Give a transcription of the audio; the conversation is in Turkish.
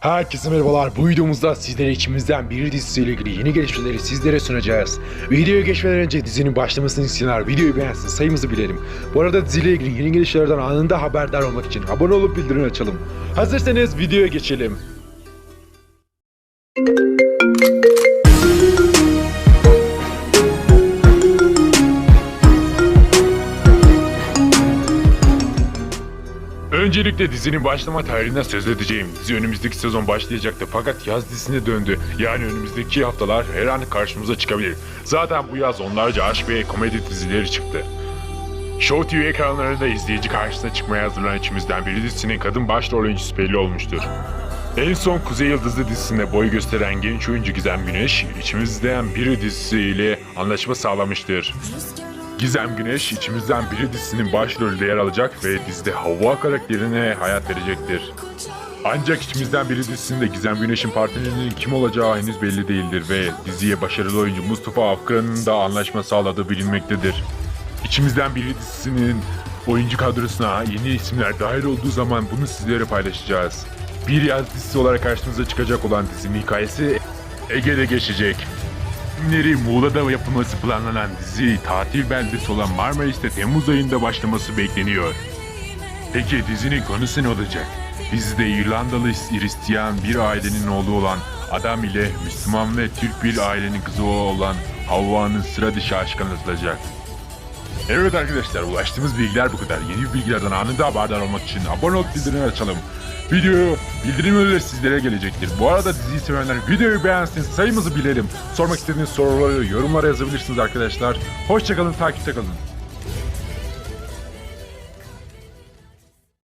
Herkese merhabalar. Bu videomuzda sizlere içimizden bir dizisiyle ilgili yeni gelişmeleri sizlere sunacağız. Videoya geçmeden önce dizinin başlamasını isteyenler videoyu beğensin, sayımızı bilelim. Bu arada diziyle ilgili yeni gelişmelerden anında haberdar olmak için abone olup bildirim açalım. Hazırsanız videoya geçelim. Öncelikle dizinin başlama tarihinden söz edeceğim. Dizi önümüzdeki sezon başlayacaktı fakat yaz dizisine döndü. Yani önümüzdeki haftalar her an karşımıza çıkabilir. Zaten bu yaz onlarca aşk ve komedi dizileri çıktı. Show TV ekranlarında izleyici karşısına çıkmaya hazırlanan içimizden biri dizisinin kadın başrol oyuncusu belli olmuştur. En son Kuzey Yıldızı dizisinde boy gösteren genç oyuncu Gizem Güneş, içimizden biri dizisiyle anlaşma sağlamıştır. Gizem Güneş içimizden biri dizisinin başrolünde yer alacak ve dizide Havva karakterine hayat verecektir. Ancak içimizden biri dizisinde Gizem Güneş'in partnerinin kim olacağı henüz belli değildir ve diziye başarılı oyuncu Mustafa Afgan'ın da anlaşma sağladığı bilinmektedir. İçimizden biri dizisinin oyuncu kadrosuna yeni isimler dahil olduğu zaman bunu sizlere paylaşacağız. Bir yaz dizisi olarak karşımıza çıkacak olan dizinin hikayesi Ege'de geçecek. Günleri Muğla'da yapılması planlanan dizi tatil beldesi olan Marmaris'te Temmuz ayında başlaması bekleniyor. Peki dizinin konusu ne olacak? Dizide İrlandalı Hristiyan bir ailenin oğlu olan Adam ile Müslüman ve Türk bir ailenin kızı olan Havva'nın sıra dışı aşkı anlatılacak. Evet arkadaşlar ulaştığımız bilgiler bu kadar. Yeni bilgilerden anında haberdar olmak için abone olup bildirim açalım. Video bildirim öyle sizlere gelecektir. Bu arada diziyi sevenler videoyu beğensin sayımızı bilelim. Sormak istediğiniz soruları yorumlara yazabilirsiniz arkadaşlar. Hoşçakalın takipte kalın.